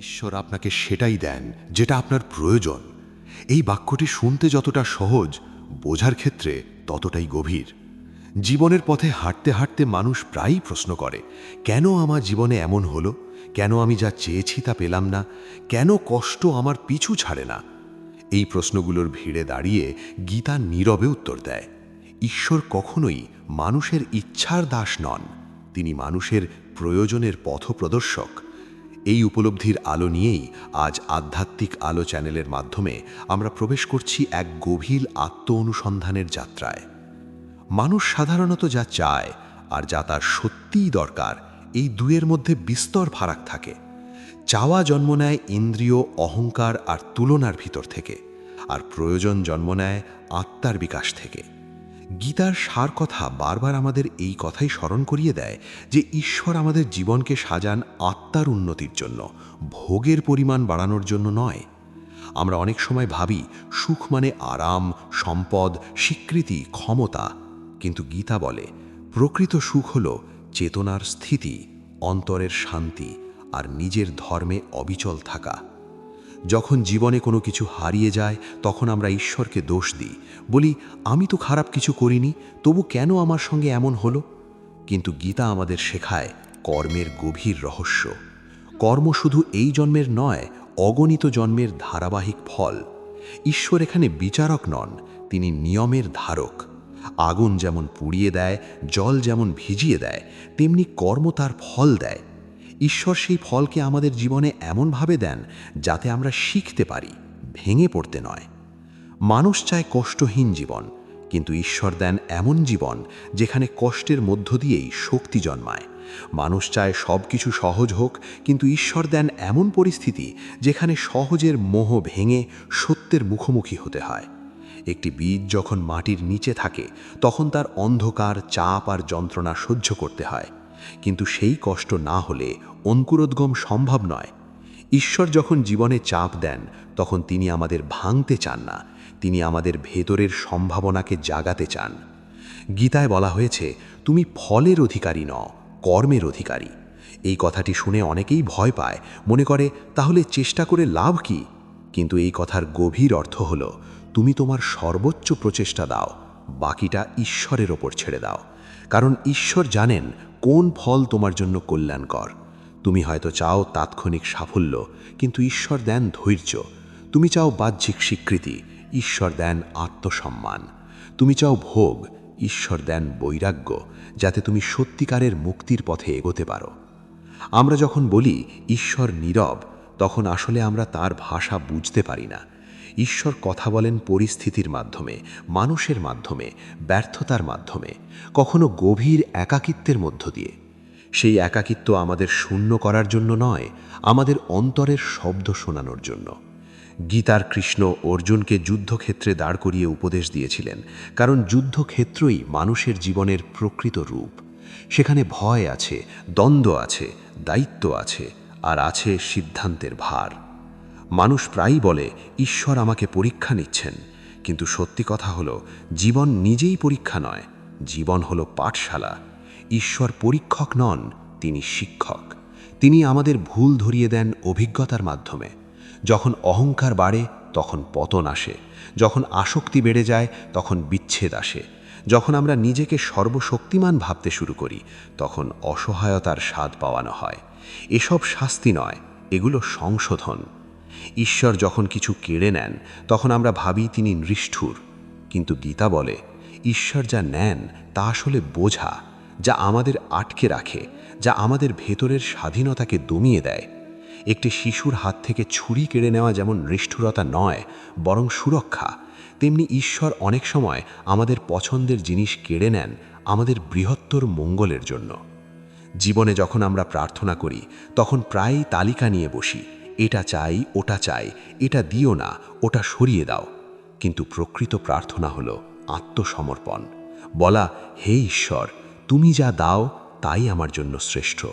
ঈশ্বর আপনাকে সেটাই দেন যেটা আপনার প্রয়োজন। এই বাক্যটি শুনতে যতটা সহজ, বোঝার ক্ষেত্রে ততটাই গভীর। জীবনের পথে হাঁটতে হাঁটতে মানুষ প্রায়ই প্রশ্ন করে, কেন আমার জীবনে এমন হলো? কেন আমি যা চেয়েছি তা পেলাম না? কেন কষ্ট আমার পিছু ছাড়ে না? এই প্রশ্নগুলোর ভিড়ে দাঁড়িয়ে গীতা নীরবে উত্তর দেয়, ঈশ্বর কখনোই মানুষের ইচ্ছার দাস নন। তিনি মানুষের প্রয়োজনের পথপ্রদর্শক। এই উপলব্ধির আলো নিয়েই আজ আধ্যাত্মিক আলো চ্যানেলের মাধ্যমে আমরা প্রবেশ করছি এক গভীর আত্ম অনুসন্ধানের যাত্রায়। মানুষ সাধারণত যা চায় আর যা তার সত্যিই দরকার, এই দুয়ের মধ্যে বিস্তর ফারাক থাকে। চাওয়া জন্ম নেয় ইন্দ্রিয়, অহংকার আর তুলনার ভিতর থেকে, আর প্রয়োজন জন্ম নেয় আত্মার বিকাশ থেকে। গীতার সার কথা বারবার আমাদের এই কথাই স্মরণ করিয়ে দেয় যে ঈশ্বর আমাদের জীবনকে সাজান আত্মার উন্নতির জন্য, ভোগের পরিমাণ বাড়ানোর জন্য নয়। আমরা অনেক সময় ভাবি, সুখ মানে আরাম, সম্পদ, স্বীকৃতি, ক্ষমতা। কিন্তু গীতা বলে, প্রকৃত সুখ হল চেতনার স্থিতি, অন্তরের শান্তি আর নিজের ধর্মে অবিচল থাকা। যখন জীবনে কোনো কিছু হারিয়ে যায়, তখন আমরা ঈশ্বরকে দোষ দিই, বলি, আমি তো খারাপ কিছু করিনি, তবু কেন আমার সঙ্গে এমন হলো? কিন্তু গীতা আমাদের শেখায় কর্মের গভীর রহস্য। কর্ম শুধু এই জন্মের নয়, অগণিত জন্মের ধারাবাহিক ফল। ঈশ্বর এখানে বিচারক নন, তিনি নিয়মের ধারক। আগুন যেমন পুড়িয়ে দেয়, জল যেমন ভিজিয়ে দেয়, তেমনি কর্ম তার ফল দেয়। ঈশ্বর সেই ফলকে আমাদের জীবনে এমনভাবে দেন যাতে আমরা শিখতে পারি, ভেঙে পড়তে নয়। মানুষ চায় কষ্টহীন জীবন, কিন্তু ঈশ্বর দেন এমন জীবন যেখানে কষ্টের মধ্য দিয়েই শক্তি জন্মায়। মানুষ চায় সব কিছু সহজ হোক, কিন্তু ঈশ্বর দেন এমন পরিস্থিতি যেখানে সহজের মোহ ভেঙে সত্যের মুখোমুখি হতে হয়। একটি বীজ যখন মাটির নিচে থাকে, তখন তার অন্ধকার, চাপ আর যন্ত্রণা সহ্য করতে হয়। কিন্তু সেই কষ্ট না হলে অঙ্কুরোদ্গম সম্ভব নয়। ঈশ্বর যখন জীবনে চাপ দেন, তখন তিনি আমাদের ভাঙতে চান না, তিনি আমাদের ভেতরের সম্ভাবনাকে জাগাতে চান। গীতায় বলা হয়েছে, তুমি ফলের অধিকারী নও কর্মের অধিকারী। এই কথাটি শুনে অনেকেই ভয় পায়, মনে করে, তাহলে চেষ্টা করে লাভ কি? কিন্তু এই কথার গভীর অর্থ হল, তুমি তোমার সর্বোচ্চ প্রচেষ্টা দাও, বাকিটা ঈশ্বরের ওপর ছেড়ে দাও। কারণ ঈশ্বর জানেন কোন ফল তোমার জন্য কল্যাণকর। তুমি হয়তো চাও তাৎক্ষণিক সাফল্য, কিন্তু ঈশ্বর দেন ধৈর্য। তুমি চাও বাহ্যিক স্বীকৃতি, ঈশ্বর দেন আত্মসম্মান। তুমি চাও ভোগ ঈশ্বর দেন বৈরাগ্য, যাতে তুমি সত্যিকারের মুক্তির পথে এগোতে পারো। আমরা যখন বলি ঈশ্বর নীরব, তখন আসলে আমরা তার ভাষা বুঝতে পারি না। ঈশ্বর কথা বলেন পরিস্থিতির মাধ্যমে, মানুষের মাধ্যমে, ব্যর্থতার মাধ্যমে, কখনো গভীর একাকিত্বের মধ্য দিয়ে। সেই একাকিত্ব আমাদের শূন্য করার জন্য নয়, আমাদের অন্তরের শব্দ শোনানোর জন্য। গীতার কৃষ্ণ অর্জুনকে যুদ্ধক্ষেত্রে দাঁড় করিয়ে উপদেশ দিয়েছিলেন, কারণ যুদ্ধক্ষেত্রই মানুষের জীবনের প্রকৃত রূপ। সেখানে ভয় আছে, দ্বন্দ্ব আছে, দায়িত্ব আছে, আর আছে সিদ্ধান্তের ভার। মানুষ প্রায়ই বলে, ঈশ্বর আমাকে পরীক্ষা নিচ্ছেন। কিন্তু সত্যি কথা হলো, জীবন নিজেই পরীক্ষা নয়, জীবন হলো পাঠশালা। ঈশ্বর পরীক্ষক নন, তিনি শিক্ষক। তিনি আমাদের ভুল ধরিয়ে দেন অভিজ্ঞতার মাধ্যমে। যখন অহংকার বাড়ে, তখন পতন আসে। যখন আসক্তি বেড়ে যায়, তখন বিচ্ছেদ আসে। যখন আমরা নিজেকে সর্বশক্তিমান ভাবতে শুরু করি, তখন অসহায়তার স্বাদ পাওয়ানো হয়। এসব শাস্তি নয়, এগুলো সংশোধন। ঈশ্বর যখন কিছু কেড়ে নেন, তখন আমরা ভাবি তিনি নিষ্ঠুর। কিন্তু গীতা বলে, ঈশ্বর যা নেন, তা আসলে বোঝা, যা আমাদের আটকে রাখে, যা আমাদের ভেতরের স্বাধীনতাকে দমিয়ে দেয়। একটি শিশুর হাত থেকে ছুরি কেড়ে নেওয়া যেমন নিষ্ঠুরতা নয়, বরং সুরক্ষা। তেমনি ঈশ্বর অনেক সময় আমাদের পছন্দের জিনিস কেড়ে নেন আমাদের বৃহত্তর মঙ্গলের জন্য। জীবনে যখন আমরা প্রার্থনা করি, তখন প্রায়ই তালিকা নিয়ে বসি, এটা চাই, ওটা চাই, এটা দিও না, ওটা সরিয়ে দাও। কিন্তু প্রকৃত প্রার্থনা হলো আত্মসমর্পণ। বলা, হে ঈশ্বর, তুমি যা দাও, তাই আমার জন্য শ্রেষ্ঠ।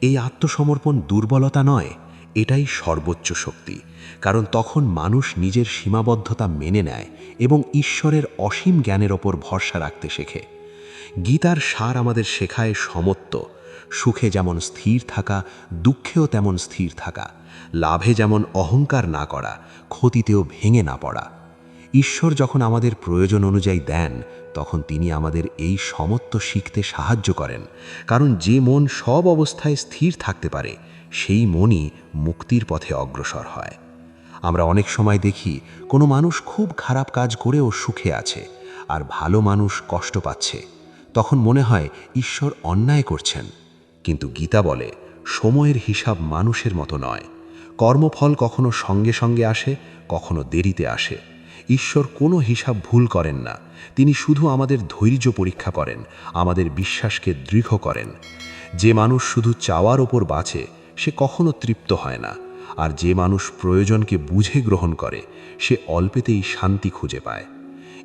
এই আত্মসমর্পণ দুর্বলতা নয়, এটাই সর্বোচ্চ শক্তি। কারণ তখন মানুষ নিজের সীমাবদ্ধতা মেনে নেয় এবং ঈশ্বরের অসীম জ্ঞানের ওপর ভরসা রাখতে শেখে। গীতার সার আমাদের শেখায় সমত্ব, সুখে যেমন স্থির থাকা, দুঃখেও তেমন স্থির থাকা, লাভে যেমন অহংকার না করা, ক্ষতিতেও ভেঙে না পড়া। ঈশ্বর যখন আমাদের প্রয়োজন অনুযায়ী দেন তখন তিনি আমাদের এই সমত্ব শিখতে সাহায্য করেন, কারণ যে মন সব অবস্থায় স্থির থাকতে পারে, সেই মনই মুক্তির পথে অগ্রসর হয়। আমরা অনেক সময় দেখি, কোনো মানুষ খুব খারাপ কাজ করেও সুখে আছে, আর ভালো মানুষ কষ্ট পাচ্ছে। তখন মনে হয়, ঈশ্বর অন্যায় করছেন। কিন্তু গীতা বলে, সময়ের হিসাব মানুষের মতো নয়। কর্মফল কখনো সঙ্গে সঙ্গে আসে, কখনো দেরিতে আসে। ঈশ্বর কোনো হিসাব ভুল করেন না। তিনি শুধু আমাদের ধৈর্য পরীক্ষা করেন, আমাদের বিশ্বাসকে দৃঢ় করেন। যে মানুষ শুধু চাওয়ার ওপর বাঁচে, সে কখনো তৃপ্ত হয় না। আর যে মানুষ প্রয়োজনকে বুঝে গ্রহণ করে, সে অল্পেতেই শান্তি খুঁজে পায়।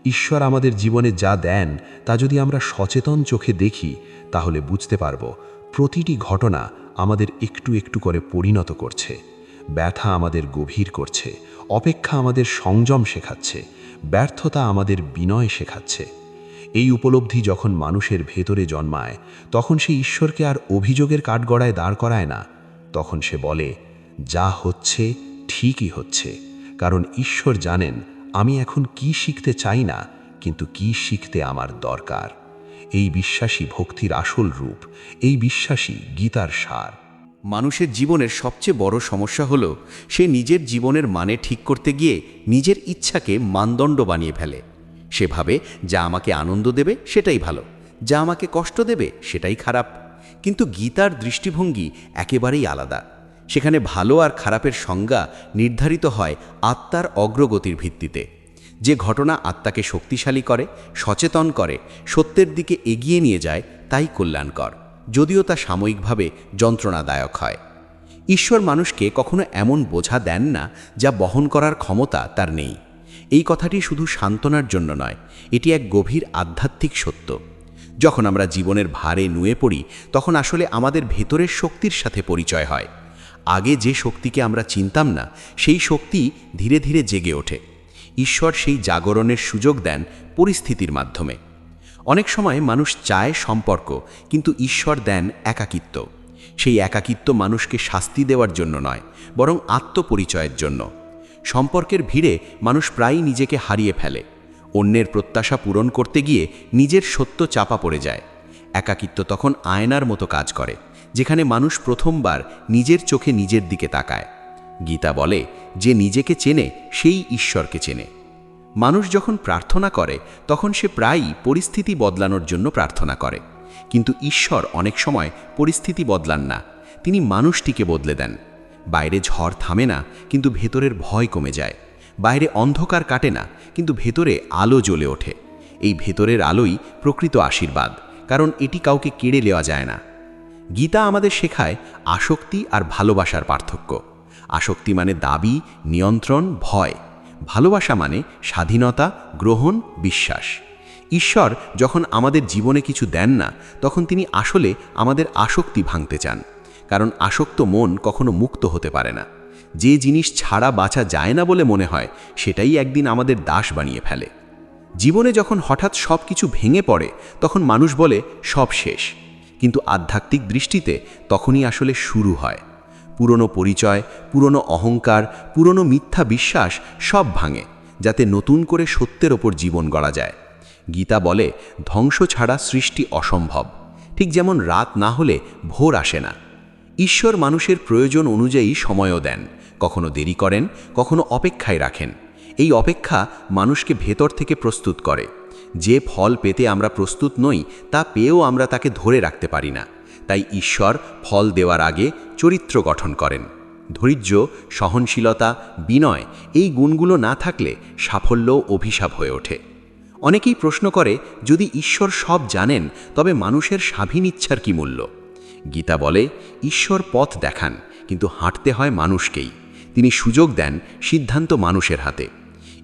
ঈশ্বর আমাদের জীবনে যা দেন, তা যদি আমরা সচেতন চোখে দেখি, তাহলে বুঝতে পারব, প্রতিটি ঘটনা আমাদের একটু একটু করে পরিণত করছে। ব্যথা আমাদের গভীর করছে, অপেক্ষা আমাদের সংযম শেখাচ্ছে, ব্যর্থতা আমাদের বিনয় শেখাচ্ছে। এই উপলব্ধি যখন মানুষের ভেতরে জন্মায়, তখন সে ঈশ্বরকে আর অভিযোগের কাঠগড়ায় দাঁড় করায় না। তখন সে বলে, যা হচ্ছে, ঠিকই হচ্ছে। কারণ ঈশ্বর জানেন, আমি এখন কি শিখতে চাই না, কিন্তু কি শিখতে আমার দরকার। এই বিশ্বাসী ভক্তির আসল রূপ, এই বিশ্বাসী গীতার সার। মানুষের জীবনের সবচেয়ে বড় সমস্যা হলো, সে নিজের জীবনের মানে ঠিক করতে গিয়ে নিজের ইচ্ছাকে মানদণ্ড বানিয়ে ফেলে। সে ভাবে, যা আমাকে আনন্দ দেবে, সেটাই ভালো। যা আমাকে কষ্ট দেবে, সেটাই খারাপ। কিন্তু গীতার দৃষ্টিভঙ্গি একেবারেই আলাদা। সেখানে ভালো আর খারাপের সংজ্ঞা নির্ধারিত হয় আত্মার অগ্রগতির ভিত্তিতে। যে ঘটনা আত্মাকে শক্তিশালী করে, সচেতন করে, সত্যের দিকে এগিয়ে নিয়ে যায়, তাই কল্যাণকর। যদিও তা সাময়িকভাবে যন্ত্রণাদায়ক হয়। ঈশ্বর মানুষকে কখনো এমন বোঝা দেন না যা বহন করার ক্ষমতা তার নেই। এই কথাটি শুধু সান্ত্বনার জন্য নয়, এটি এক গভীর আধ্যাত্মিক সত্য। যখন আমরা জীবনের ভারে নুয়ে পড়ি, তখন আসলে আমাদের ভেতরের শক্তির সাথে পরিচয় হয়। আগে যে শক্তিকে আমরা চিনতাম না, সেই শক্তি ধীরে ধীরে জেগে ওঠে। ঈশ্বর সেই জাগরণের সুযোগ দেন পরিস্থিতির মাধ্যমে। অনেক সময় মানুষ চায় সম্পর্ক, কিন্তু ঈশ্বর দেন একাকিত্ব। সেই একাকিত্ব মানুষকে শাস্তি দেওয়ার জন্য নয়, বরং আত্মপরিচয়ের জন্য। সম্পর্কের ভিড়ে মানুষ প্রায়ই নিজেকে হারিয়ে ফেলে। অন্যের প্রত্যাশা পূরণ করতে গিয়ে নিজের সত্য চাপা পড়ে যায়। একাকিত্ব তখন আয়নার মতো কাজ করে, যেখানে মানুষ প্রথমবার নিজের চোখে নিজের দিকে তাকায়। গীতা বলে, যে নিজেকে চেনে, সেই ঈশ্বরকে চেনে। মানুষ যখন প্রার্থনা করে, তখন সে প্রায়ই পরিস্থিতি বদলানোর জন্য প্রার্থনা করে। কিন্তু ঈশ্বর অনেক সময় পরিস্থিতি বদলান না, তিনি মানুষটিকে বদলে দেন। বাইরে ঝড় থামে না, কিন্তু ভেতরের ভয় কমে যায়। বাইরে অন্ধকার কাটে না, কিন্তু ভেতরে আলো জ্বলে ওঠে। এই ভেতরের আলোই প্রকৃত আশীর্বাদ, কারণ এটি কাউকে কেড়ে নেওয়া যায় না। গীতা আমাদের শেখায় আসক্তি আর ভালোবাসার পার্থক্য। আসক্তি মানে দাবি, নিয়ন্ত্রণ, ভয়। ভালোবাসা মানে স্বাধীনতা, গ্রহণ, বিশ্বাস। ঈশ্বর যখন আমাদের জীবনে কিছু দেন না, তখন তিনি আসলে আমাদের আসক্তি ভাঙতে চান। কারণ আসক্ত মন কখনো মুক্ত হতে পারে না। যে জিনিস ছাড়া বাঁচা যায় না বলে মনে হয়, সেটাই একদিন আমাদের দাস বানিয়ে ফেলে। জীবনে যখন হঠাৎ সব কিছু ভেঙে পড়ে, তখন মানুষ বলে, সব শেষ। কিন্তু আধ্যাত্মিক দৃষ্টিতে তখনই আসলে শুরু হয়। পুরনো পরিচয়, পুরনো অহংকার, পুরনো মিথ্যা বিশ্বাস সব ভাঙে, যাতে নতুন করে সত্যের ওপর জীবন গড়া যায়। গীতা বলে, ধ্বংস ছাড়া সৃষ্টি অসম্ভব। ঠিক যেমন রাত না হলে ভোর আসে না। ঈশ্বর মানুষের প্রয়োজন অনুযায়ী সময়ও দেন, কখনো দেরি করেন, কখনো অপেক্ষায় রাখেন। এই অপেক্ষা মানুষকে ভেতর থেকে প্রস্তুত করে। যে ফল পেতে আমরা প্রস্তুত নই, তা পেয়েও আমরা তাকে ধরে রাখতে পারি না। তাই ঈশ্বর ফল দেওয়ার আগে চরিত্র গঠন করেন। ধৈর্য, সহনশীলতা, বিনয় এই গুণগুলো না থাকলে সাফল্যও অভিশাপ হয়ে ওঠে। অনেকেই প্রশ্ন করে, যদি ঈশ্বর সব জানেন, তবে মানুষের স্বাধীন ইচ্ছার কি মূল্য? গীতা বলে, ঈশ্বর পথ দেখান, কিন্তু হাঁটতে হয় মানুষকেই। তিনি সুযোগ দেন সিদ্ধান্ত মানুষের হাতে।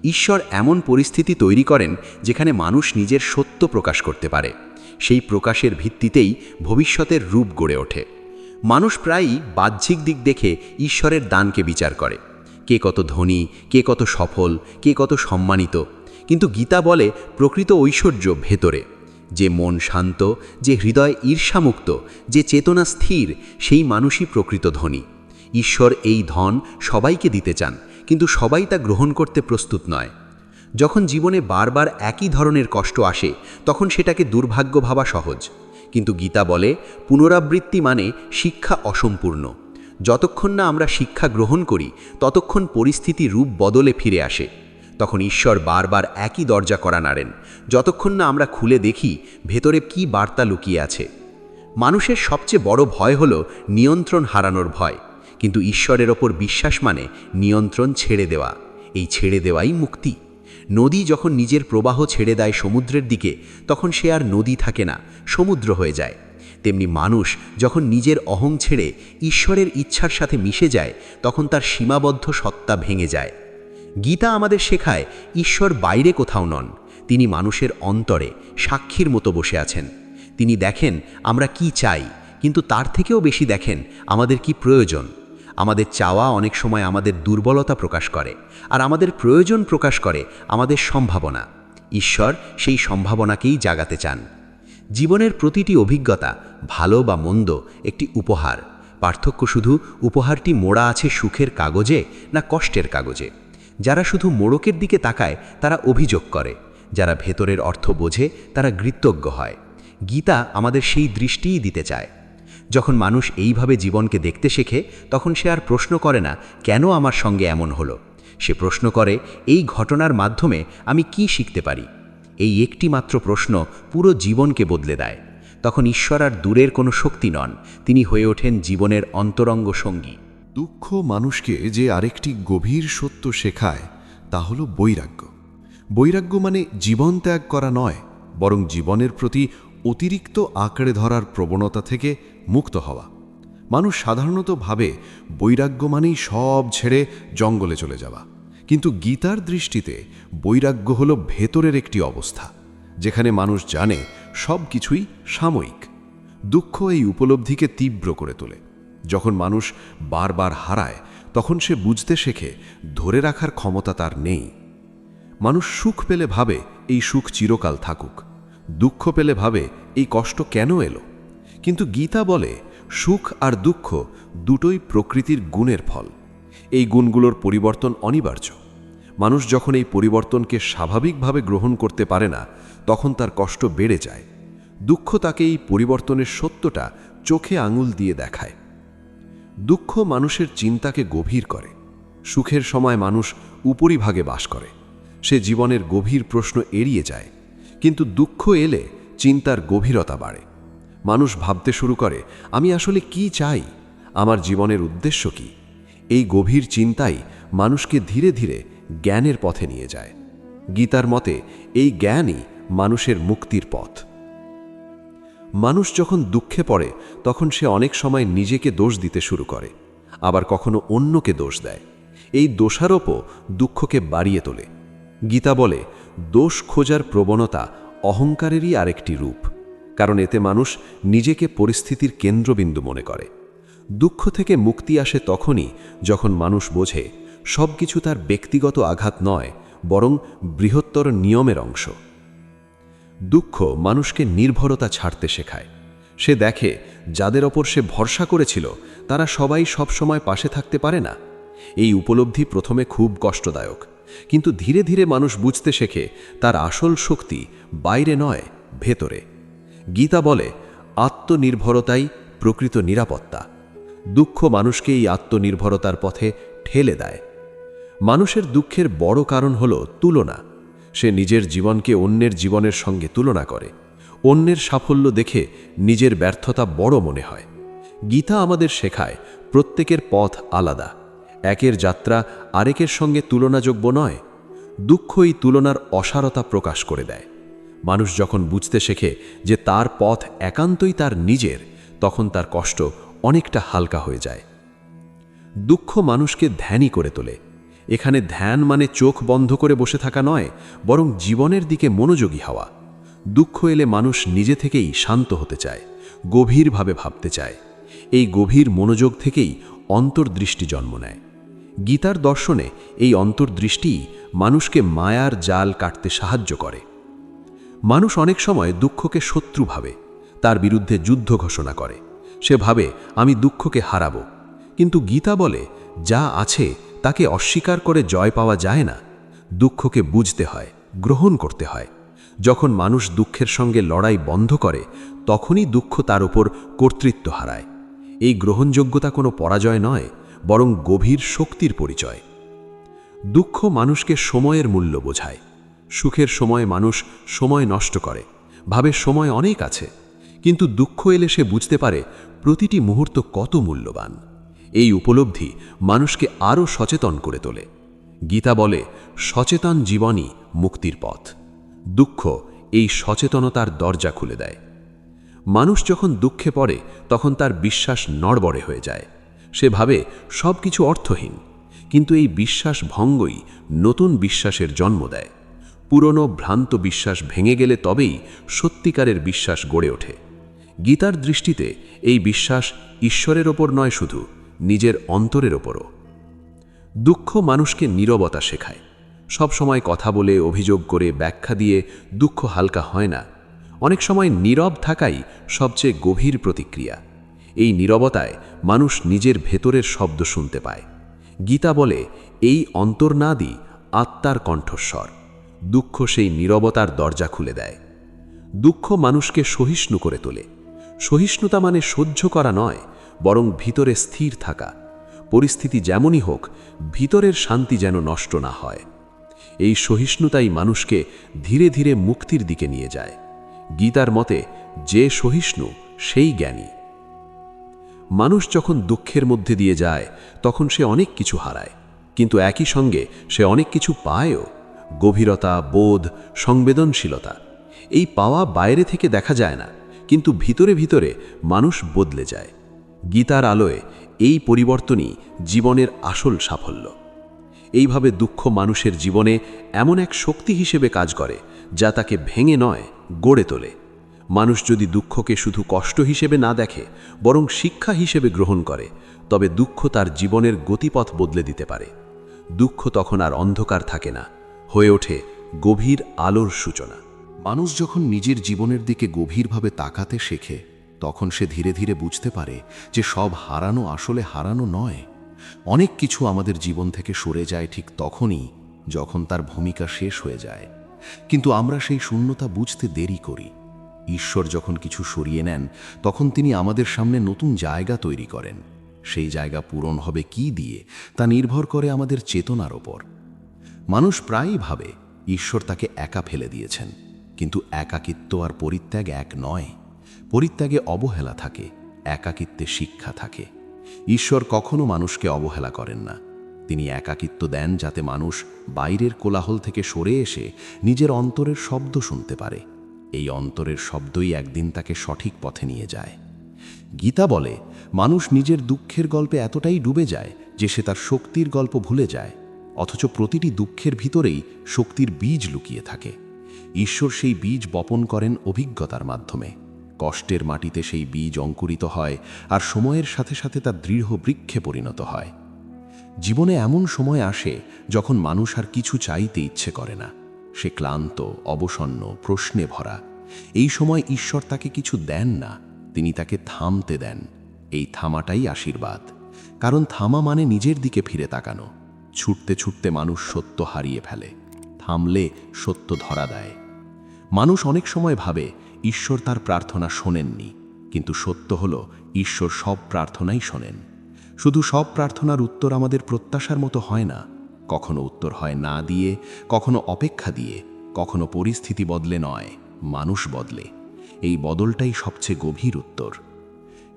ঈশ্বর এমন পরিস্থিতি তৈরি করেন, যেখানে মানুষ নিজের সত্য প্রকাশ করতে পারে। সেই প্রকাশের ভিত্তিতেই ভবিষ্যতের রূপ গড়ে ওঠে। মানুষ প্রায়ই বাহ্যিক দিক দেখে ঈশ্বরের দানকে বিচার করে। কে কত ধনী, কে কত সফল, কে কত সম্মানিত। কিন্তু গীতা বলে প্রকৃত ঐশ্বর্য ভেতরে। যে মন শান্ত, যে হৃদয় ঈর্ষামুক্ত, যে চেতনা স্থির, সেই মানুষই প্রকৃত ধনী। ঈশ্বর এই ধন সবাইকে দিতে চান, কিন্তু সবাই তা গ্রহণ করতে প্রস্তুত নয়। যখন জীবনে বারবার একই ধরনের কষ্ট আসে, তখন সেটাকে দুর্ভাগ্য ভাবা সহজ। কিন্তু গীতা বলে, পুনরাবৃত্তি মানে শিক্ষা অসম্পূর্ণ। যতক্ষণ না আমরা শিক্ষা গ্রহণ করি, ততক্ষণ পরিস্থিতি রূপ বদলে ফিরে আসে। তখন ঈশ্বর বারবার একই দরজা করা নাড়েন। যতক্ষণ না আমরা খুলে দেখি, ভেতরে কি বার্তা লুকিয়ে আছে। মানুষের সবচেয়ে বড় ভয় হল নিয়ন্ত্রণ হারানোর ভয়। কিন্তু ঈশ্বরের ওপর বিশ্বাস মানে নিয়ন্ত্রণ ছেড়ে দেওয়া। এই ছেড়ে দেওয়াই মুক্তি। নদী যখন নিজের প্রবাহ ছেড়ে দেয় সমুদ্রের দিকে, তখন সে আর নদী থাকে না, সমুদ্র হয়ে যায়। তেমনি মানুষ যখন নিজের অহং ছেড়ে ঈশ্বরের ইচ্ছার সাথে মিশে যায়, তখন তার সীমাবদ্ধ সত্তা ভেঙে যায়। গীতা আমাদের শেখায়, ঈশ্বর বাইরে কোথাও নন, তিনি মানুষের অন্তরে, সাক্ষীর মতো বসে আছেন। তিনি দেখেন, আমরা কি চাই, কিন্তু তার থেকেও বেশি দেখেন, আমাদের কি প্রয়োজন। আমাদের চাওয়া অনেক সময় আমাদের দুর্বলতা প্রকাশ করে, আর আমাদের প্রয়োজন প্রকাশ করে আমাদের সম্ভাবনা। ঈশ্বর সেই সম্ভাবনাকেই জাগাতে চান। জীবনের প্রতিটি অভিজ্ঞতা ভালো বা মন্দ একটি উপহার। পার্থক্য শুধু উপহারটি মোড়া আছে সুখের কাগজে না কষ্টের কাগজে। যারা শুধু মোড়কের দিকে তাকায়, তারা অভিযোগ করে। যারা ভেতরের অর্থ বোঝে, তারা কৃতজ্ঞ হয়। গীতা আমাদের সেই দৃষ্টিই দিতে চায়। যখন মানুষ এইভাবে জীবনকে দেখতে শেখে, তখন সে আর প্রশ্ন করে না, কেন আমার সঙ্গে এমন হলো? সে প্রশ্ন করে, এই ঘটনার মাধ্যমে আমি কি শিখতে পারি? এই একটি মাত্র প্রশ্ন পুরো জীবনকে বদলে দেয়। তখন ঈশ্বর আর দূরের কোনো শক্তি নন, তিনি হয়ে ওঠেন জীবনের অন্তরঙ্গ সঙ্গী। দুঃখ মানুষকে যে আরেকটি গভীর সত্য শেখায়, তা হল বৈরাগ্য। বৈরাগ্য মানে জীবন ত্যাগ করা নয়, বরং জীবনের প্রতি অতিরিক্ত আঁকড়ে ধরার প্রবণতা থেকে মুক্ত হওয়া। মানুষ সাধারণত ভাবে বৈরাগ্য মানেই সব ছেড়ে জঙ্গলে চলে যাওয়া। কিন্তু গীতার দৃষ্টিতে বৈরাগ্য হল ভেতরের একটি অবস্থা, যেখানে মানুষ জানে সব কিছুই সাময়িক। দুঃখ এই উপলব্ধিকে তীব্র করে তোলে। যখন মানুষ বারবার হারায়, তখন সে বুঝতে শেখে ধরে রাখার ক্ষমতা তার নেই। মানুষ সুখ পেলে ভাবে এই সুখ চিরকাল থাকুক। দুঃখ পেলে ভাবে, এই কষ্ট কেন এলো? কিন্তু গীতা বলে, সুখ আর দুঃখ দুটোই প্রকৃতির গুণের ফল। এই গুণগুলোর পরিবর্তন অনিবার্য। মানুষ যখন এই পরিবর্তনকে স্বাভাবিকভাবে গ্রহণ করতে পারে না, তখন তার কষ্ট বেড়ে যায়। দুঃখ তাকে এই পরিবর্তনের সত্যটা চোখে আঙুল দিয়ে দেখায়। দুঃখ মানুষের চিন্তাকে গভীর করে। সুখের সময় মানুষ উপরিভাগে বাস করে। সে জীবনের গভীর প্রশ্ন এড়িয়ে যায়। কিন্তু দুঃখ এলে চিন্তার গভীরতা বাড়ে। মানুষ ভাবতে শুরু করে, আমি আসলে কি চাই? আমার জীবনের উদ্দেশ্য কি? এই গভীর চিন্তাই মানুষকে ধীরে ধীরে জ্ঞানের পথে নিয়ে যায়। গীতার মতে, এই জ্ঞানই মানুষের মুক্তির পথ। মানুষ যখন দুঃখে পড়ে, তখন সে অনেক সময় নিজেকে দোষ দিতে শুরু করে, আবার কখনো অন্যকে দোষ দেয়। এই দোষারোপও দুঃখকে বাড়িয়ে তোলে। গীতা বলে দোষ খোঁজার প্রবণতা অহংকারেরই আরেকটি রূপ, কারণ এতে মানুষ নিজেকে পরিস্থিতির কেন্দ্রবিন্দু মনে করে। দুঃখ থেকে মুক্তি আসে তখনই যখন মানুষ বোঝে সব কিছু তার ব্যক্তিগত আঘাত নয়, বরং বৃহত্তর নিয়মের অংশ। দুঃখ মানুষকে নির্ভরতা ছাড়তে শেখায়। সে দেখে যাদের ওপর সে ভরসা করেছিল, তারা সবাই সবসময় পাশে থাকতে পারে না। এই উপলব্ধি প্রথমে খুব কষ্টদায়ক। কিন্তু ধীরে ধীরে মানুষ বুঝতে শেখে তার আসল শক্তি বাইরে নয়, ভেতরে। গীতা বলে, আত্মনির্ভরতাই প্রকৃত নিরাপত্তা। দুঃখ মানুষকে এই আত্মনির্ভরতার পথে ঠেলে দেয়। মানুষের দুঃখের বড় কারণ হল তুলনা। সে নিজের জীবনকে অন্যের জীবনের সঙ্গে তুলনা করে। অন্যের সাফল্য দেখে নিজের ব্যর্থতা বড় মনে হয়। গীতা আমাদের শেখায়, প্রত্যেকের পথ আলাদা। একের যাত্রা আরেকের সঙ্গে তুলনাযোগ্য নয় দুঃখ এই তুলনার অসারতা প্রকাশ করে দেয়। মানুষ যখন বুঝতে শেখে যে তার পথ একান্তই তার নিজের, তখন তার কষ্ট অনেকটা হালকা হয়ে যায়। দুঃখ মানুষকে ধ্যানই করে তোলে। এখানে ধ্যান মানে চোখ বন্ধ করে বসে থাকা নয়, বরং জীবনের দিকে মনোযোগী হওয়া। দুঃখ এলে মানুষ নিজে থেকেই শান্ত হতে চায়, গভীরভাবে ভাবতে চায়। এই গভীর মনোযোগ থেকেই অন্তর্দৃষ্টি জন্ম নেয়। গীতার দর্শনে এই অন্তর্দৃষ্টিই মানুষকে মায়ার জাল কাটতে সাহায্য করে। মানুষ অনেক সময় দুঃখকে শত্রু ভাবে, তার বিরুদ্ধে যুদ্ধ ঘোষণা করে। সে ভাবে, আমি দুঃখকে হারাবো। কিন্তু গীতা বলে, যা আছে, তাকে অস্বীকার করে জয় পাওয়া যায় না। দুঃখকে বুঝতে হয়, গ্রহণ করতে হয়। যখন মানুষ দুঃখের সঙ্গে লড়াই বন্ধ করে, তখনই দুঃখ তার উপর কর্তৃত্ব হারায়। এই গ্রহণযোগ্যতা কোনো পরাজয় নয় বরং গভীর শক্তির পরিচয়। দুঃখ মানুষকে সময়ের মূল্য বোঝায়। সুখের সময় মানুষ সময় নষ্ট করে, ভাবে সময় অনেক আছে। কিন্তু দুঃখ এলে সে বুঝতে পারে প্রতিটি মুহূর্ত কত মূল্যবান। এই উপলব্ধি মানুষকে আরও সচেতন করে তোলে। গীতা বলে, সচেতন জীবনই মুক্তির পথ। দুঃখ এই সচেতনতার দরজা খুলে দেয়। মানুষ যখন দুঃখে পড়ে, তখন তার বিশ্বাস নড়বড়ে হয়ে যায়। সে ভাবে সব কিছু অর্থহীন, কিন্তু এই বিশ্বাস ভঙ্গই নতুন বিশ্বাসের জন্ম দেয়। পুরনো ভ্রান্ত বিশ্বাস ভেঙে গেলে তবেই সত্যিকারের বিশ্বাস গড়ে ওঠে। গীতার দৃষ্টিতে এই বিশ্বাস ঈশ্বরের ওপর নয় শুধু, নিজের অন্তরের ওপরও। দুঃখ মানুষকে নীরবতা শেখায়। সব সময় কথা বলে, অভিযোগ করে, ব্যাখ্যা দিয়ে দুঃখ হালকা হয় না। অনেক সময় নীরব থাকাই সবচেয়ে গভীর প্রতিক্রিয়া। এই নীরবতায় মানুষ নিজের ভেতরের শব্দ শুনতে পায়। গীতা বলে, এই অন্তর্নাদি আত্মার কণ্ঠস্বর। দুঃখ সেই নীরবতার দরজা খুলে দেয়। দুঃখ মানুষকে সহিষ্ণু করে তোলে। সহিষ্ণুতা মানে সহ্য করা নয়, বরং ভিতরে স্থির থাকা। পরিস্থিতি যেমনই হোক, ভিতরের শান্তি যেন নষ্ট না হয়। এই সহিষ্ণুতাই মানুষকে ধীরে ধীরে মুক্তির দিকে নিয়ে যায়। গীতার মতে, যে সহিষ্ণু, সেই জ্ঞানী। মানুষ যখন দুঃখের মধ্যে দিয়ে যায়, তখন সে অনেক কিছু হারায়। কিন্তু একই সঙ্গে সে অনেক কিছু পায়ও। গভীরতা, বোধ, সংবেদনশীলতা, এই পাওয়া বাইরে থেকে দেখা যায় না, কিন্তু ভিতরে ভিতরে মানুষ বদলে যায়। গীতার আলোয় এই পরিবর্তনই জীবনের আসল সাফল্য। এইভাবে দুঃখ মানুষের জীবনে এমন এক শক্তি হিসেবে কাজ করে, যা তাকে ভেঙে নয়, গড়ে তোলে। মানুষ যদি দুঃখকে শুধু কষ্ট হিসেবে না দেখে, বরং শিক্ষা হিসেবে গ্রহণ করে, তবে দুঃখ তার জীবনের গতিপথ বদলে দিতে পারে। দুঃখ তখন আর অন্ধকার থাকে না, হয়ে ওঠে গভীর আলোর সূচনা। মানুষ যখন নিজের জীবনের দিকে গভীরভাবে তাকাতে শেখে, তখন সে ধীরে ধীরে বুঝতে পারে যে সব হারানো আসলে হারানো নয়। অনেক কিছু আমাদের জীবন থেকে সরে যায় ঠিক তখনই, যখন তার ভূমিকা শেষ হয়ে যায়। কিন্তু আমরা সেই শূন্যতা বুঝতে দেরি করি। ঈশ্বর যখন কিছু সরিয়ে নেন, তখন তিনি আমাদের সামনে নতুন জায়গা তৈরি করেন। সেই জায়গা পূরণ হবে কি দিয়ে, তা নির্ভর করে আমাদের চেতনার ওপর। মানুষ প্রায়ই ভাবে, ঈশ্বর তাকে একা ফেলে দিয়েছেন। কিন্তু একাকিত্ব আর পরিত্যাগ এক নয়। পরিত্যাগে অবহেলা থাকে, একাকিত্বে শিক্ষা থাকে। ঈশ্বর কখনো মানুষকে অবহেলা করেন না। তিনি একাকিত্ব দেন যাতে মানুষ বাইরের কোলাহল থেকে সরে এসে নিজের অন্তরের শব্দ শুনতে পারে। এই অন্তরের শব্দই একদিন তাকে সঠিক পথে নিয়ে যায়। গীতা বলে, মানুষ নিজের দুঃখের গল্পে এতটাই ডুবে যায় যে সে তার শক্তির গল্প ভুলে যায়, অথচ প্রতিটি দুঃখের ভিতরেই শক্তির বীজ লুকিয়ে থাকে। ঈশ্বর সেই বীজ বপন করেন অভিজ্ঞতার মাধ্যমে। কষ্টের মাটিতে সেই বীজ অঙ্কুরিত হয় আর সময়ের সাথে সাথে তা দৃঢ় বৃক্ষে পরিণত হয়। জীবনে এমন সময় আসে যখন মানুষ আর কিছু চাইতে ইচ্ছে করে না। সে ক্লান্ত, অবসন্ন, প্রশ্নে ভরা। এই সময় ঈশ্বর তাকে কিছু দেন না, তিনি তাকে থামতে দেন। এই থামাটাই আশীর্বাদ। কারণ থামা মানে নিজের দিকে ফিরে তাকানো। ছুটতে ছুটতে মানুষ সত্য হারিয়ে ফেলে। থামলে সত্য ধরা দেয়। মানুষ অনেক সময় ভাবে, ঈশ্বর তার প্রার্থনা শোনেননি। কিন্তু সত্য হল, ঈশ্বর সব প্রার্থনাই শোনেন। শুধু সব প্রার্থনার উত্তর আমাদের প্রত্যাশার মতো হয় না। কখনো উত্তর হয় না দিয়ে, কখনো অপেক্ষা দিয়ে, কখনো পরিস্থিতি বদলে নয়, মানুষ বদলে। এই বদলটাই সবচেয়ে গভীর উত্তর।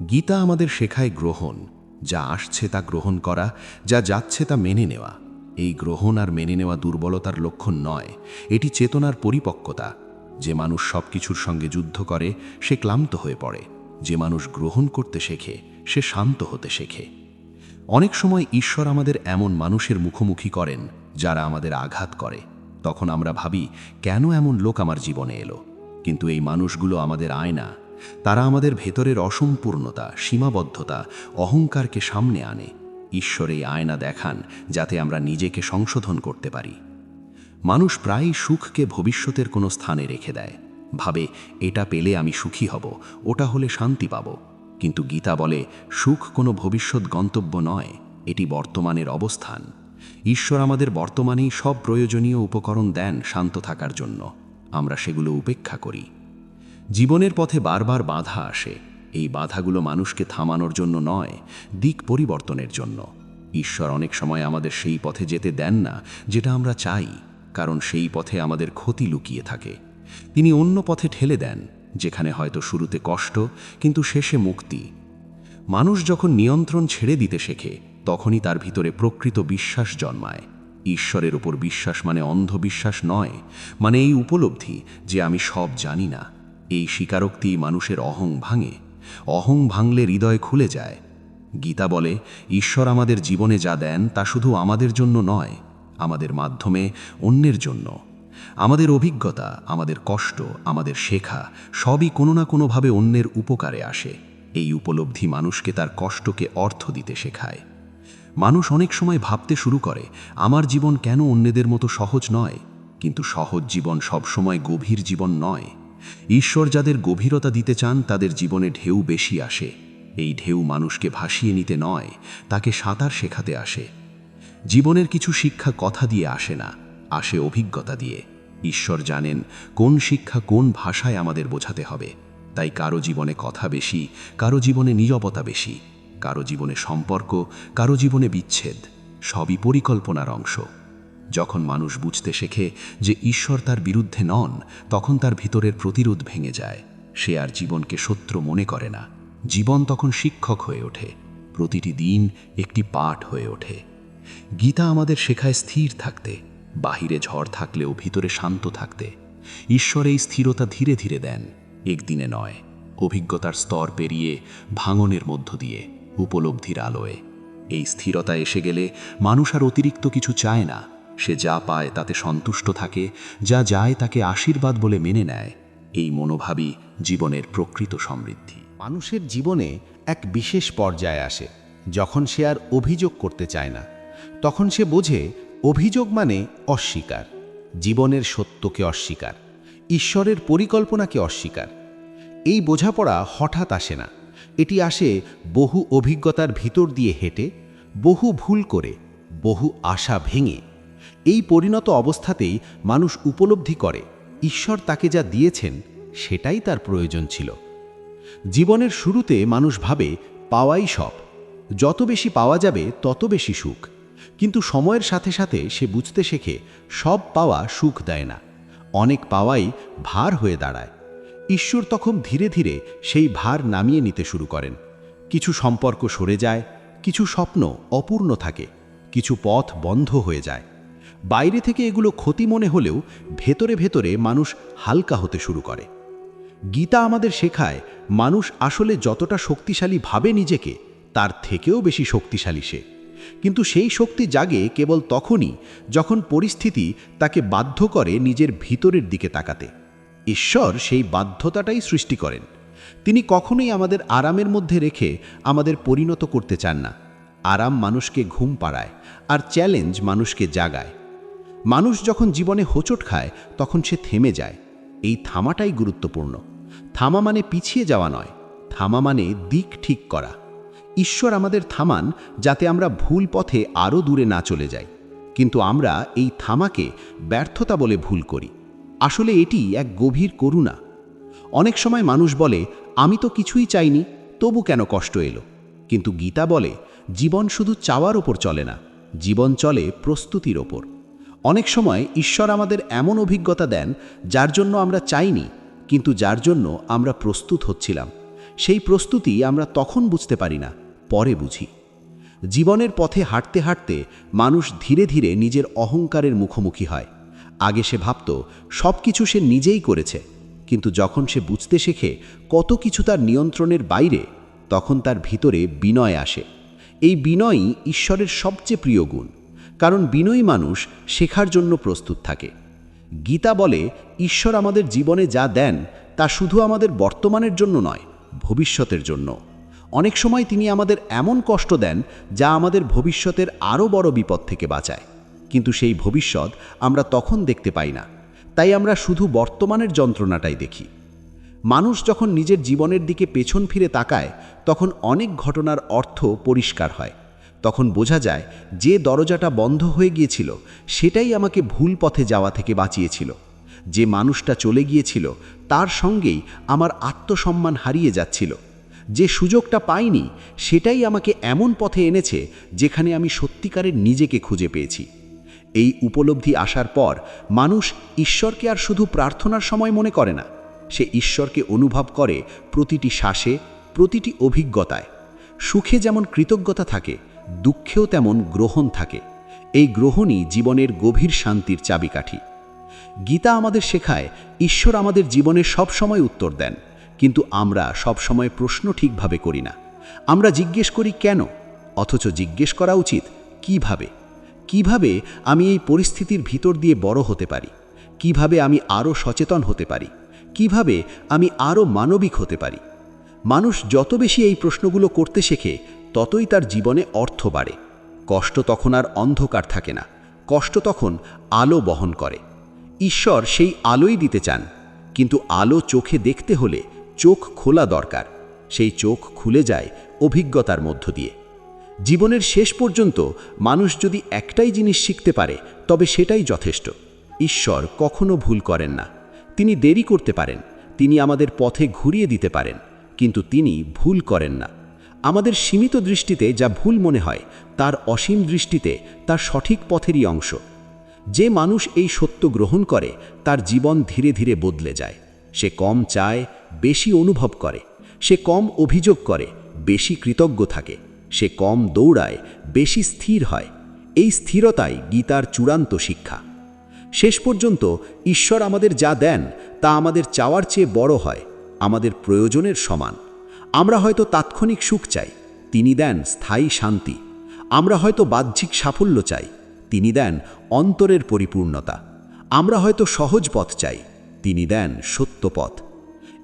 গীতা আমাদের শেখায় গ্রহণ, যা আসছে তা গ্রহণ করা, যা যাচ্ছে তা মেনে নেওয়া। এই গ্রহণ আর মেনে নেওয়া দুর্বলতার লক্ষণ নয়, এটি চেতনার পরিপক্কতা। যে মানুষ সব কিছুর সঙ্গে যুদ্ধ করে, সে ক্লান্ত হয়ে পড়ে। যে মানুষ গ্রহণ করতে শেখে, সে শান্ত হতে শেখে। অনেক সময় ঈশ্বর আমাদের এমন মানুষের মুখোমুখি করেন, যারা আমাদের আঘাত করে। তখন আমরা ভাবি, কেন এমন লোক আমার জীবনে এলো? কিন্তু এই মানুষগুলো আমাদের আয়না। তারা আমাদের ভেতরের অসম্পূর্ণতা, সীমাবদ্ধতা, অহংকারকে সামনে আনে। ঈশ্বর এই আয়না দেখান, যাতে আমরা নিজেকে সংশোধন করতে পারি। মানুষ প্রায়ই সুখকে ভবিষ্যতের কোনো স্থানে রেখে দেয়। ভাবে, এটা পেলে আমি সুখী হব, ওটা হলে শান্তি পাব। কিন্তু গীতা বলে, সুখ কোনো ভবিষ্যৎ গন্তব্য নয়, এটি বর্তমানের অবস্থান। ঈশ্বর আমাদের বর্তমানেই সব প্রয়োজনীয় উপকরণ দেন শান্ত থাকার জন্য, আমরা সেগুলো উপেক্ষা করি। জীবনের পথে বারবার বাধা আসে, এই বাধাগুলো মানুষকে থামানোর জন্য নয়, দিক পরিবর্তনের জন্য। ঈশ্বর অনেক সময় আমাদের সেই পথে যেতে দেন না, যেটা আমরা চাই, কারণ সেই পথে আমাদের ক্ষতি লুকিয়ে থাকে। তিনি অন্য পথে ঠেলে দেন যেখানে হয়তো শুরুতে কষ্ট, কিন্তু শেষে মুক্তি। মানুষ যখন নিয়ন্ত্রণ ছেড়ে দিতে শেখে, তখনই তার ভিতরে প্রকৃত বিশ্বাস জন্মায়। ঈশ্বরের উপর বিশ্বাস মানে অন্ধবিশ্বাস নয় মানে এই উপলব্ধি যে আমি সব জানি না। এই স্বীকারোক্তি মানুষের অহং ভাঙে, অহং ভাঙলে হৃদয় খুলে যায়। গীতা বলে, ঈশ্বর আমাদের জীবনে যা দেন তা শুধু আমাদের জন্য নয়, আমাদের মাধ্যমে অন্যের জন্য। আমাদের অভিজ্ঞতা, আমাদের কষ্ট, আমাদের শেখা, সবই কোনো না কোনোভাবে অন্যের উপকারে আসে। এই উপলব্ধি মানুষকে তার কষ্টকে অর্থ দিতে শেখায়। মানুষ অনেক সময় ভাবতে শুরু করে, আমার জীবন কেন অন্যদের মতো সহজ নয়? কিন্তু সহজ জীবন সবসময় গভীর জীবন নয়। ঈশ্বর যাদের গভীরতা দিতে চান, তাদের জীবনে ঢেউ বেশি আসে। এই ঢেউ মানুষকে ভাসিয়ে নিতে নয়, তাকে সাঁতার শেখাতে আসে। জীবনের কিছু শিক্ষা কথা দিয়ে আসে না, আসে অভিজ্ঞতা দিয়ে। ঈশ্বর জানেন কোন শিক্ষা কোন ভাষায় আমাদের বোঝাতে হবে। তাই কারও জীবনে কথা বেশি, কারও জীবনে নীরবতা বেশি, কারও জীবনে সম্পর্ক, কারও জীবনে বিচ্ছেদ, সবই পরিকল্পনার অংশ। যখন মানুষ বুঝতে শেখে যে ঈশ্বর তার বিরুদ্ধে নন, তখন তার ভিতরের প্রতিরোধ ভেঙে যায়। সে আর জীবনকে শত্রু মনে করে না। জীবন তখন শিক্ষক হয়ে ওঠে। প্রতিটি দিন একটি পাঠ হয়ে ওঠে। গীতা আমাদের শেখায় স্থির থাকতে। বাহিরে ঝড় থাকলেও ভিতরে শান্ত থাকতে। ঈশ্বর এই স্থিরতা ধীরে ধীরে দেন, একদিনে নয়, অভিজ্ঞতার স্তর পেরিয়ে ভাঙনের মধ্য দিয়ে, উপলব্ধির আলোয়। এই স্থিরতা এসে গেলে মানুষ আর অতিরিক্ত কিছু চায় না। সে যা পায় তাতে সন্তুষ্ট থাকে, যা যায় তাকে আশীর্বাদ বলে মেনে নেয়। এই মনোভাবই জীবনের প্রকৃত সমৃদ্ধি। মানুষের জীবনে এক বিশেষ পর্যায়ে আসে, যখন সে আর অভিযোগ করতে চায় না। তখন সে বোঝে অভিযোগ মানে অস্বীকার, জীবনের সত্যকে অস্বীকার, ঈশ্বরের পরিকল্পনাকে অস্বীকার। এই বোঝাপড়া হঠাৎ আসে না। এটি আসে বহু অভিজ্ঞতার ভিতর দিয়ে হেঁটে, বহু ভুল করে, বহু আশা ভেঙে। এই পরিণত অবস্থাতেই মানুষ উপলব্ধি করে, ঈশ্বর তাকে যা দিয়েছেন, সেটাই তার প্রয়োজন ছিল। জীবনের শুরুতে মানুষ ভাবে, পাওয়াই সব। যত বেশি পাওয়া যাবে, তত বেশি সুখ। কিন্তু সময়ের সাথে সাথে সে বুঝতে শেখে, সব পাওয়া সুখ দেয় না। অনেক পাওয়াই ভার হয়ে দাঁড়ায়। ঈশ্বর তখন ধীরে ধীরে সেই ভার নামিয়ে নিতে শুরু করেন। কিছু সম্পর্ক সরে যায়, কিছু স্বপ্ন অপূর্ণ থাকে, কিছু পথ বন্ধ হয়ে যায়। বাইরে থেকে এগুলো ক্ষতি মনে হলেও ভেতরে ভেতরে মানুষ হালকা হতে শুরু করে। গীতা আমাদের শেখায়, মানুষ আসলে যতটা শক্তিশালী ভাবে নিজেকে, তার থেকেও বেশি শক্তিশালী সে। কিন্তু সেই শক্তি জাগে কেবল তখনই যখন পরিস্থিতি তাকে বাধ্য করে নিজের ভিতরের দিকে তাকাতে। ঈশ্বর সেই বাধ্যতাটাই সৃষ্টি করেন। তিনি কখনোই আমাদের আরামের মধ্যে রেখে আমাদের পরিণত করতে চান না। আরাম মানুষকে ঘুম পাড়ায় আর চ্যালেঞ্জ মানুষকে জাগায়। মানুষ যখন জীবনে হোঁচট খায়, তখন সে থেমে যায়। এই থামাটাই গুরুত্বপূর্ণ। থামা মানে পিছিয়ে যাওয়া নয়। থামা মানে দিক ঠিক করা। ঈশ্বর আমাদের থামান যাতে আমরা ভুল পথে আরও দূরে না চলে যাই। কিন্তু আমরা এই থামাকে ব্যর্থতা বলে ভুল করি। আসলে এটি এক গভীর করুণা। অনেক সময় মানুষ বলে, আমি তো কিছুই চাইনি, তবু কেন কষ্ট এলো? কিন্তু গীতা বলে, জীবন শুধু চাওয়ার ওপর চলে না, জীবন চলে প্রস্তুতির ওপর। অনেক সময় ঈশ্বর আমাদের এমন অভিজ্ঞতা দেন, যার জন্য আমরা চাইনি, কিন্তু যার জন্য আমরা প্রস্তুত হচ্ছিলাম। সেই প্রস্তুতি আমরা তখন বুঝতে পারি না। পরে বুঝি। জীবনের পথে হাঁটতে হাঁটতে মানুষ ধীরে ধীরে নিজের অহংকারের মুখোমুখি হয়। আগে সে ভাবত সব কিছু সে নিজেই করেছে। কিন্তু যখন সে বুঝতে শেখে কত কিছু তার নিয়ন্ত্রণের বাইরে, তখন তার ভিতরে বিনয় আসে। এই বিনয়ই ঈশ্বরের সবচেয়ে প্রিয় গুণ। কারণ বিনয়ী মানুষ শেখার জন্য প্রস্তুত থাকে। গীতা বলে, ঈশ্বর আমাদের জীবনে যা দেন, তা শুধু আমাদের বর্তমানের জন্য নয়, ভবিষ্যতের জন্য। অনেক সময় তিনি আমাদের এমন কষ্ট দেন যা আমাদের ভবিষ্যতের আরও বড় বিপদ থেকে বাঁচায়। কিন্তু সেই ভবিষ্যৎ আমরা তখন দেখতে পাই না। তাই আমরা শুধু বর্তমানের যন্ত্রণাটাই দেখি। মানুষ যখন নিজের জীবনের দিকে পেছন ফিরে তাকায়, তখন অনেক ঘটনার অর্থ পরিষ্কার হয়। তখন বোঝা যায়, যে দরজাটা বন্ধ হয়ে গিয়েছিল, সেটাই আমাকে ভুল পথে যাওয়া থেকে বাঁচিয়েছিল। যে মানুষটা চলে গিয়েছিল, তার সঙ্গেই আমার আত্মসম্মান হারিয়ে যাচ্ছিল। যে সুযোগটা পাইনি, সেটাই আমাকে এমন পথে এনেছে যেখানে আমি সত্যিকারের নিজেকে খুঁজে পেয়েছি। এই উপলব্ধি আসার পর মানুষ ঈশ্বরকে আর শুধু প্রার্থনার সময় মনে করে না, সে ঈশ্বরকে অনুভব করে প্রতিটি শ্বাসে, প্রতিটি অভিজ্ঞতায়। সুখে যেমন কৃতজ্ঞতা থাকে, দুঃখেও তেমন গ্রহণ থাকে। এই গ্রহণই জীবনের গভীর শান্তির চাবিকাঠি। গীতা আমাদের শেখায়, ঈশ্বর আমাদের জীবনে সব সময় উত্তর দেন। কিন্তু আমরা সব সময় প্রশ্ন ঠিকভাবে করি না। আমরা জিজ্ঞেস করি কেন? অথচ জিজ্ঞেস করা উচিত, কীভাবে? কীভাবে আমি এই পরিস্থিতির ভিতর দিয়ে বড় হতে পারি? কীভাবে আমি আরও সচেতন হতে পারি? কীভাবে আমি আরও মানবিক হতে পারি? মানুষ যত বেশি এই প্রশ্নগুলো করতে শেখে, ততই তার জীবনে অর্থ বাড়ে। কষ্ট তখন আর অন্ধকার থাকে না। কষ্ট তখন আলো বহন করে। ঈশ্বর সেই আলোই দিতে চান। কিন্তু আলো চোখে দেখতে হলে চোখ খোলা দরকার। সেই চোখ খুলে যায় অভিজ্ঞতার মধ্য দিয়ে। জীবনের শেষ পর্যন্ত মানুষ যদি একটাই জিনিস শিখতে পারে, তবে সেটাই যথেষ্ট। ঈশ্বর কখনো ভুল করেন না। তিনি দেরি করতে পারেন, তিনি আমাদের পথে ঘুরিয়ে দিতে পারেন, কিন্তু তিনি ভুল করেন না। আমাদের সীমিত দৃষ্টিতে যা ভুল মনে হয়, তার অসীম দৃষ্টিতে তার সঠিক পথেরই অংশ। যে মানুষ এই সত্য গ্রহণ করে, তার জীবন ধীরে ধীরে বদলে যায়। সে কম চায়, বেশি অনুভব করে। সে কম অভিযোগ করে, বেশি কৃতজ্ঞ থাকে। সে কম দৌড়ায়, বেশি স্থির হয়। এই স্থিরতাই গীতার চূড়ান্ত শিক্ষা। শেষ পর্যন্ত ঈশ্বর আমাদের যা দেন, তা আমাদের চাওয়ার চেয়ে বড় হয়, আমাদের প্রয়োজনের সমান। আমরা হয়তো তাৎক্ষণিক সুখ চাই, তিনি দেন স্থায়ী শান্তি। আমরা হয়তো বাহ্যিক সাফল্য চাই, তিনি দেন অন্তরের পরিপূর্ণতা। আমরা হয়তো সহজ পথ চাই তিনি দেন সত্য পথ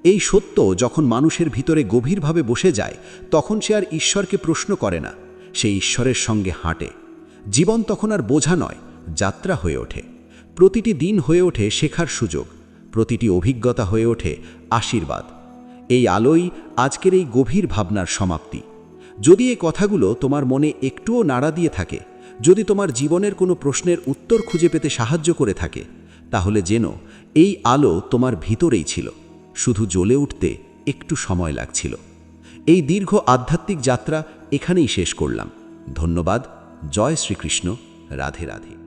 এই সত্য যখন মানুষের ভিতরে গভীরভাবে বসে যায়, তখন সে আর ঈশ্বরকে প্রশ্ন করে না, সে ঈশ্বরের সঙ্গে হাঁটে। জীবন তখন আর বোঝা নয়, যাত্রা হয়ে ওঠে। প্রতিটি দিন হয়ে ওঠে শেখার সুযোগ, প্রতিটি অভিজ্ঞতা হয়ে ওঠে আশীর্বাদ। এই আলোই আজকের এই গভীর ভাবনার সমাপ্তি। যদি এই কথাগুলো তোমার মনে একটুও নাড়া দিয়ে থাকে, যদি তোমার জীবনের কোনো প্রশ্নের উত্তর খুঁজে পেতে সাহায্য করে থাকে, তাহলে যেন এই আলো তোমার ভিতরেই ছিল, শুধু জ্বলে উঠতে একটু সময় লাগছিল। এই দীর্ঘ আধ্যাত্মিক যাত্রা এখানেই শেষ করলাম। ধন্যবাদ, জয় শ্রীকৃষ্ণ, রাধে রাধে।